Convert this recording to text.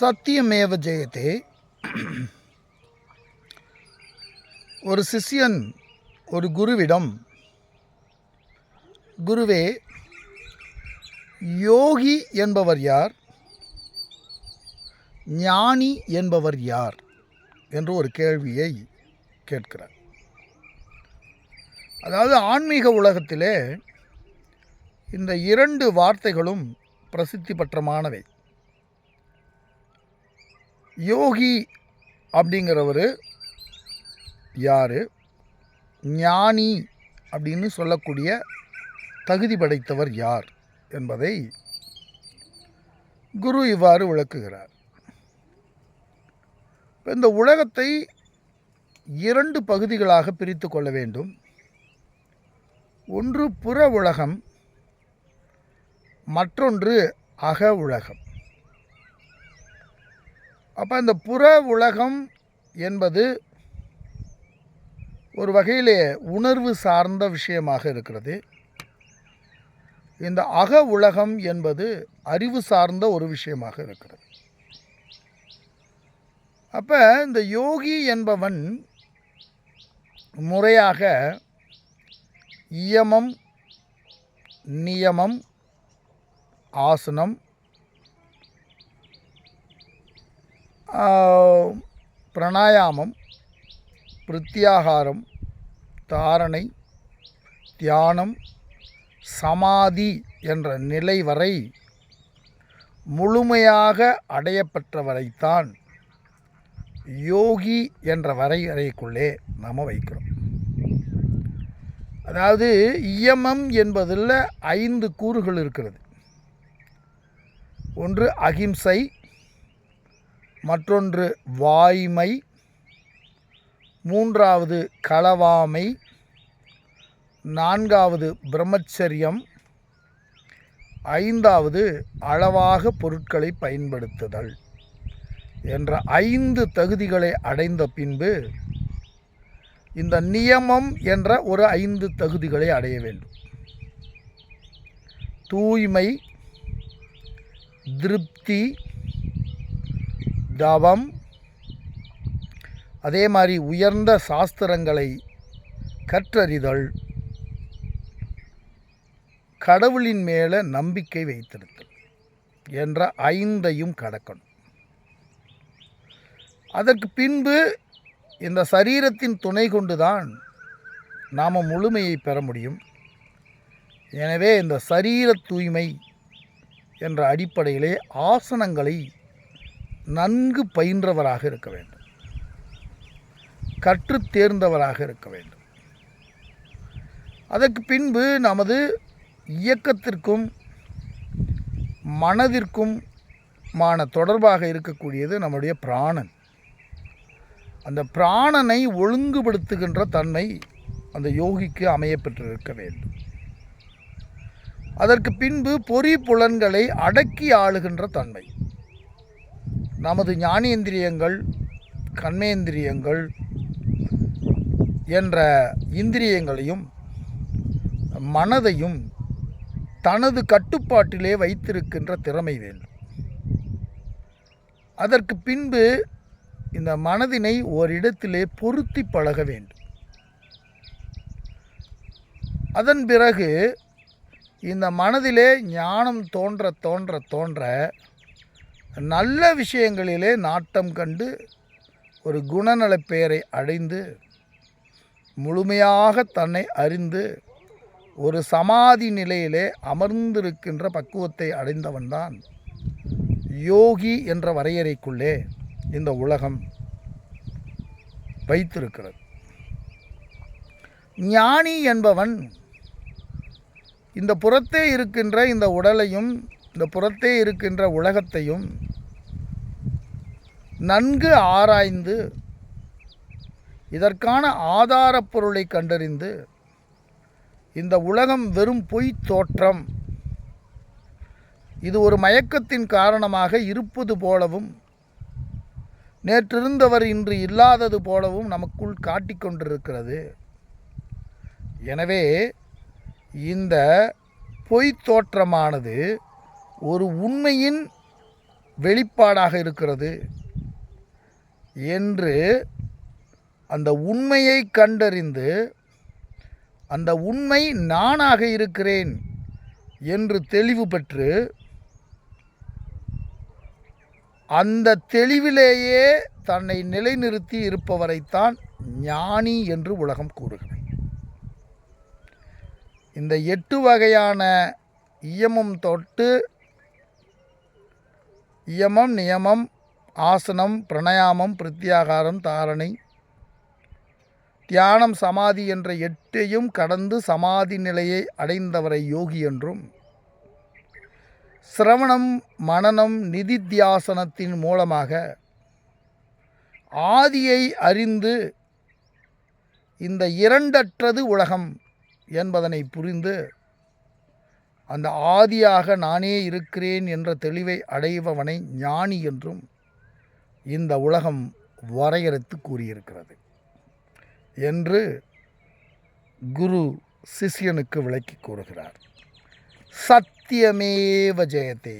சத்தியமேவ ஜெயத்தே ஒரு சிஷ்யன் ஒரு குருவிடம் குருவே யோகி என்பவர் யார்? ஞானி என்பவர் யார்? என்று ஒரு கேள்வியை கேட்கிறார். அதாவது ஆன்மீக உலகத்திலே இந்த இரண்டு வார்த்தைகளும் பிரசித்தி பெற்றமானவை. யோகி அப்படிங்கிறவர் யார்? ஞானி அப்படின்னு சொல்லக்கூடிய தகுதி படைத்தவர் யார் என்பதை குரு இவ்வாறு விளக்குகிறார். இந்த உலகத்தை இரண்டு பகுதிகளாக பிரித்து கொள்ள வேண்டும். ஒன்று புற உலகம் மற்றொன்று அக உலகம். அப்போ இந்த புற உலகம் என்பது ஒரு வகையிலே உணர்வு சார்ந்த விஷயமாக இருக்கிறது. இந்த அக உலகம் என்பது அறிவு சார்ந்த ஒரு விஷயமாக இருக்கிறது. அப்போ இந்த யோகி என்பவன் முறையாக இயமம் நியமம் ஆசனம் பிராணாயாமம் பிரத்யாகாரம் தாரணை தியானம் சமாதி என்ற நிலை வரை முழுமையாக அடையப்பெற்றவரைத்தான் யோகி என்ற வரையறைக்குள்ளே நாம் வைக்கிறோம். அதாவது இயமம் என்பதில் ஐந்து கூறுகள் இருக்கிறது. ஒன்று அகிம்சை மற்றொன்று வாய்மை மூன்றாவது களவாமை நான்காவது பிரம்மச்சரியம் ஐந்தாவது அளவாக பொருட்களை பயன்படுத்துதல் என்ற ஐந்து தகுதிகளை அடைந்த பின்பு இந்த நியமம் என்ற ஒரு ஐந்து தகுதிகளை அடைய வேண்டும். தூய்மை திருப்தி தவம் அதே மாதிரி உயர்ந்த சாஸ்திரங்களை கற்றறிதல் கடவுளின் மேலே நம்பிக்கை வைத்திருத்தல் என்ற ஐந்தையும் கடக்கணும். அதற்கு பின்பு இந்த சரீரத்தின் துணை கொண்டுதான் நாம் முழுமையை பெற முடியும். எனவே இந்த சரீர தூய்மை என்ற அடிப்படையிலே ஆசனங்களை நன்கு பயின்றவராக இருக்க வேண்டும். கற்றுத் தேர்ந்தவராக இருக்க வேண்டும். அதற்கு பின்பு நமது இயக்கத்திற்கும் மனதிற்கும் மான தொடர்பாக இருக்கக்கூடியது நம்முடைய பிராணன். அந்த பிராணனை ஒழுங்குபடுத்துகின்ற தன்மை அந்த யோகிக்கு அமையப்பெற்றிருக்க வேண்டும். அதற்கு பின்பு பொறி புலன்களை அடக்கி ஆளுகின்ற தன்மை. நமது ஞானேந்திரியங்கள் கண்மேந்திரியங்கள் என்ற இந்திரியங்களையும் மனதையும் தனது கட்டுப்பாட்டிலே வைத்திருக்கின்ற திறமை வேண்டும். அதற்கு பின்பு இந்த மனதினை ஓரிடத்திலே பொருத்தி பழக வேண்டும். அதன் பிறகு இந்த மனதிலே ஞானம் தோன்ற தோன்ற தோன்ற நல்ல விஷயங்களிலே நாட்டம் கண்டு ஒரு குணநலப் பெயரை அடைந்து முழுமையாக தன்னை அறிந்து ஒரு சமாதி நிலையிலே அமர்ந்திருக்கின்ற பக்குவத்தை அடைந்தவன்தான் யோகி என்ற வரையறைக்குள்ளே இந்த உலகம் வைத்திருக்கிறது. ஞானி என்பவன் இந்த புறத்தே இருக்கின்ற இந்த உடலையும் இந்த புறத்தே இருக்கின்ற உலகத்தையும் நன்கு ஆராய்ந்து இதற்கான ஆதாரப் பொருளை கண்டறிந்து இந்த உலகம் வெறும் பொய் தோற்றம். இது ஒரு மயக்கத்தின் காரணமாக இருப்பது போலவும் நேற்றிருந்தவர் இன்று இல்லாதது போலவும் நமக்குள் காட்டிக்கொண்டிருக்கிறது எனவே இந்த பொய்த் தோற்றமானது ஒரு உண்மையின் வெளிப்பாடாக இருக்கிறது என்று அந்த உண்மையை கண்டறிந்து அந்த உண்மை நானாக இருக்கிறேன் என்று தெளிவு பெற்று அந்த தெளிவிலேயே தன்னை நிலைநிறுத்தி இருப்பவரைத்தான் ஞானி என்று உலகம் கூறுகிறது. இந்த எட்டு வகையான இயமம் தொட்டு இயமம் நியமம் ஆசனம் பிரணயாமம் பிரத்யாகாரம் தாரணை. தியானம் சமாதி என்ற எட்டையும் கடந்து சமாதி நிலையை அடைந்தவரை யோகி என்றும் சிரவணம் மனனம் நிதித்தியாசனத்தின் மூலமாக ஆதியை அறிந்து இந்த இரண்டற்றது உலகம் என்பதனை புரிந்து அந்த ஆதியாக நானே இருக்கிறேன் என்ற தெளிவை அடைபவனை ஞானி என்றும் இந்த உலகம் வரையறுத்து கூறியிருக்கிறது. என்று குரு சிஷ்யனுக்கு விளக்கி கூறுகிறார். சத்தியமேவ ஜெயத்தே